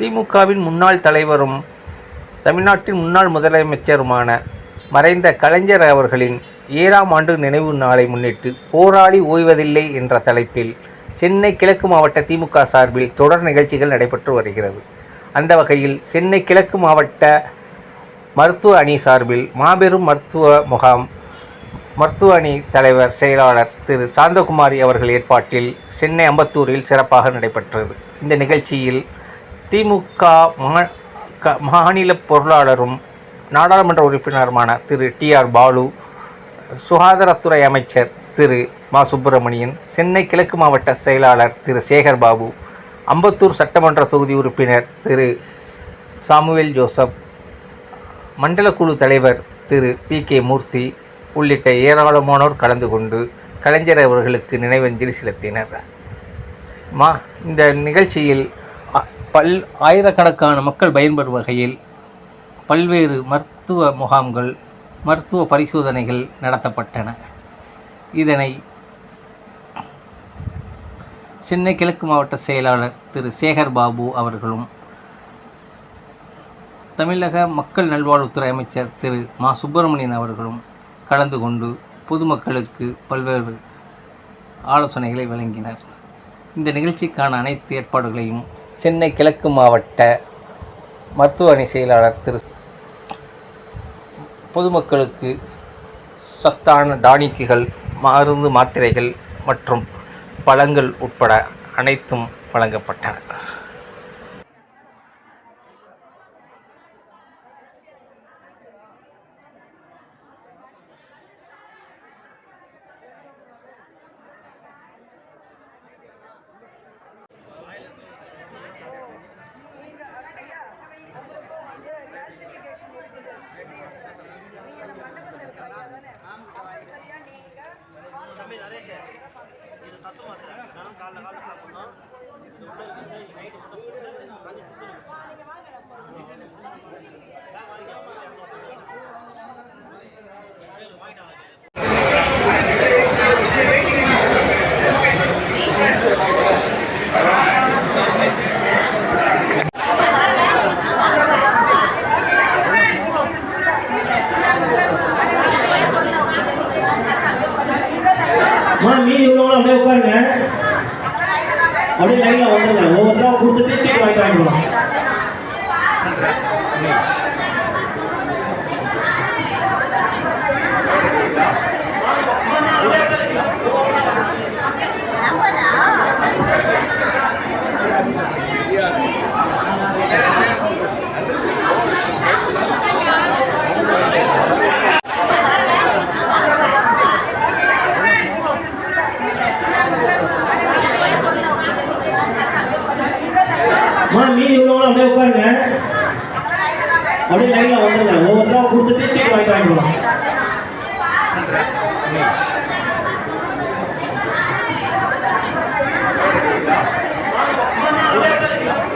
திமுகவின் முன்னாள் தலைவரும் தமிழ்நாட்டின் முன்னாள் முதலமைச்சருமான மறைந்த கலைஞர் அவர்களின் ஏழாம் ஆண்டு நினைவு நாளை முன்னிட்டு போராளி ஓய்வதில்லை என்ற தலைப்பில் சென்னை கிழக்கு மாவட்ட திமுக சார்பில் தொடர் நிகழ்ச்சிகள் நடைபெற்று வருகிறது. அந்த வகையில் சென்னை கிழக்கு மாவட்ட மருத்துவ அணி சார்பில் மாபெரும் மருத்துவ முகாம் மருத்துவ அணி தலைவர் செயலாளர் திரு சாந்தகுமாரி அவர்கள் ஏற்பாட்டில் சென்னை அம்பத்தூரில் சிறப்பாக நடைபெற்றது. இந்த நிகழ்ச்சியில் திமுக மா க- மாநில பொருளாளரும் நாடாளுமன்ற உறுப்பினருமான திரு டி ஆர் பாலு சுகாதாரத்துறை அமைச்சர் திரு மா சுப்பிரமணியன் சென்னை கிழக்கு மாவட்ட செயலாளர் திரு சேகர் பாபு அம்பத்தூர் சட்டமன்ற தொகுதி உறுப்பினர் திரு சாமுவேல் ஜோசப் மண்டல குழு தலைவர் திரு பி கே மூர்த்தி உள்ளிட்ட ஏராளமானோர் கலந்து கொண்டு கலைஞர் அவர்களுக்கு நினைவஞ்சலி செலுத்தினர். மா இந்த நிகழ்ச்சியில் பல் ஆயிரக்கணக்கான மக்கள் பயன்பெறும் வகையில் பல்வேறு மருத்துவ முகாம்கள் மருத்துவ பரிசோதனைகள் நடத்தப்பட்டன. இதனை சென்னை கிழக்கு மாவட்ட செயலாளர் திரு. சேகர் பாபு அவர்களும் தமிழக மக்கள் நல்வாழ்வுத்துறை அமைச்சர் திரு. மா. சுப்பிரமணியன் அவர்களும் கலந்து கொண்டு பொதுமக்களுக்கு பல்வேறு ஆலோசனைகளை வழங்கினர். இந்த நிகழ்ச்சிக்கான அனைத்து ஏற்பாடுகளையும் சென்னை கிழக்கு மாவட்ட மருத்துவ அணி செயலாளர் திரு பொதுமக்களுக்கு சத்தான டானிக்குகள் மருந்து மாத்திரைகள் மற்றும் பழங்கள் உட்பட அனைத்தும் வழங்கப்பட்டன. நரேஷ் இது சத்து மாத்திரை. நானும் காலைல காலைல சாப்பிட்ணும் இது உள்ள நைட்டு மட்டும் காஞ்சி சுத்தணும் அம்மா மீதி உள்ளவங்களும் அப்படியே உட்காருங்க. அப்படியே லைன்ல வந்துருங்க. ஒவ்வொருத்தரும் கொடுத்துட்டு சீட் வாங்கிட்டு வாங்கிக்கலாம் ஆனால் மீதி உள்ளவங்க அப்படியே உட்காருங்க. அப்படியே லைனில் வந்துருங்க. ஒவ்வொருத்தரா கொடுத்துட்டு சீட் வாங்கி வாங்கிக்கலாம் Thank